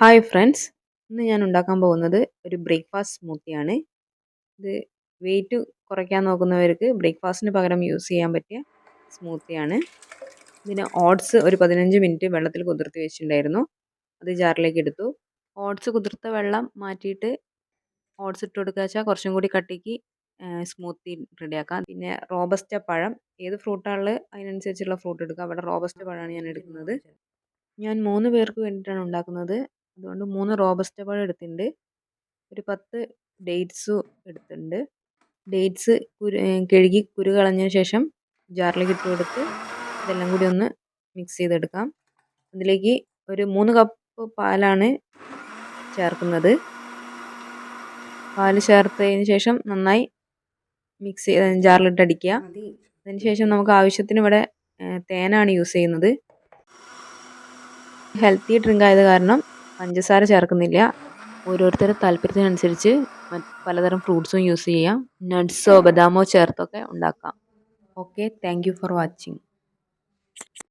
Hi friends. ഇന്ന് ഞാൻ ഉണ്ടാക്കാൻ പോകുന്നത് ഒരു ബ്രേക്ക്ഫാസ്റ്റ് സ്മൂത്തിയാണ്. ഇത് വെയിറ്റ് കുറയ്ക്കാൻ നോക്കുന്നവർക്ക് ബ്രേക്ക്ഫാസ്റ്റിന് പകരം യൂസ് ചെയ്യാൻ പറ്റിയ സ്മൂത്തിയാണ്. ഇതിന് ഓട്സ് ഒരു പതിനഞ്ച് മിനിറ്റ് വെള്ളത്തിൽ കുതിർത്തി വെച്ചിട്ടുണ്ടായിരുന്നു. അത് ജാറിലേക്ക് എടുത്തു. ഓട്സ് കുതിർത്ത വെള്ളം മാറ്റിയിട്ട് ഓട്സ് ഇട്ട് കൊടുക്കുക വെച്ചാൽ കുറച്ചും കൂടി കട്ടിക്ക് സ്മൂത്തി റെഡിയാക്കാം പിന്നെ റോബസ്റ്റ പഴം. ഏത് ഫ്രൂട്ടാണുള്ളത് അതിനനുസരിച്ചുള്ള ഫ്രൂട്ട് എടുക്കുക അവിടെ റോബസ്റ്റ പഴമാണ് ഞാൻ എടുക്കുന്നത്. ഞാൻ മൂന്ന് പേർക്ക് വേണ്ടിയിട്ടാണ് ഉണ്ടാക്കുന്നത്. അതുകൊണ്ട് മൂന്ന് റോബസ്റ്റ പഴം എടുത്തിട്ടുണ്ട്. ഒരു പത്ത് ഡേറ്റ്സും എടുത്തിട്ടുണ്ട്. ഡേറ്റ്സ് കുരു കഴുകി കുരു കളഞ്ഞ ശേഷം ജാറിലേക്ക് ഇട്ട് കൊടുത്ത് ഇതെല്ലാം കൂടി ഒന്ന് മിക്സ് ചെയ്തെടുക്കാം. അതിലേക്ക് ഒരു മൂന്ന് കപ്പ് പാലാണ് ചേർക്കുന്നത്. പാൽ ചേർത്തതിന് ശേഷം നന്നായി മിക്സ് ചെയ്ത് ജാറിലിട്ട് അടിക്കുക. അതിന് ശേഷം നമുക്ക് ആവശ്യത്തിന് ഇവിടെ തേനാണ് യൂസ് ചെയ്യുന്നത്. ഹെൽത്തി ഡ്രിങ്ക് ആയത് കാരണം പഞ്ചസാര ചേർക്കുന്നില്ല. ഓരോരുത്തരുടെ താല്പര്യത്തിനനുസരിച്ച് പലതരം ഫ്രൂട്ട്സും യൂസ് ചെയ്യാം. നട്ട്സോ ബദാമോ ചേർത്തൊക്കെ ഉണ്ടാക്കാം. Okay thank for watching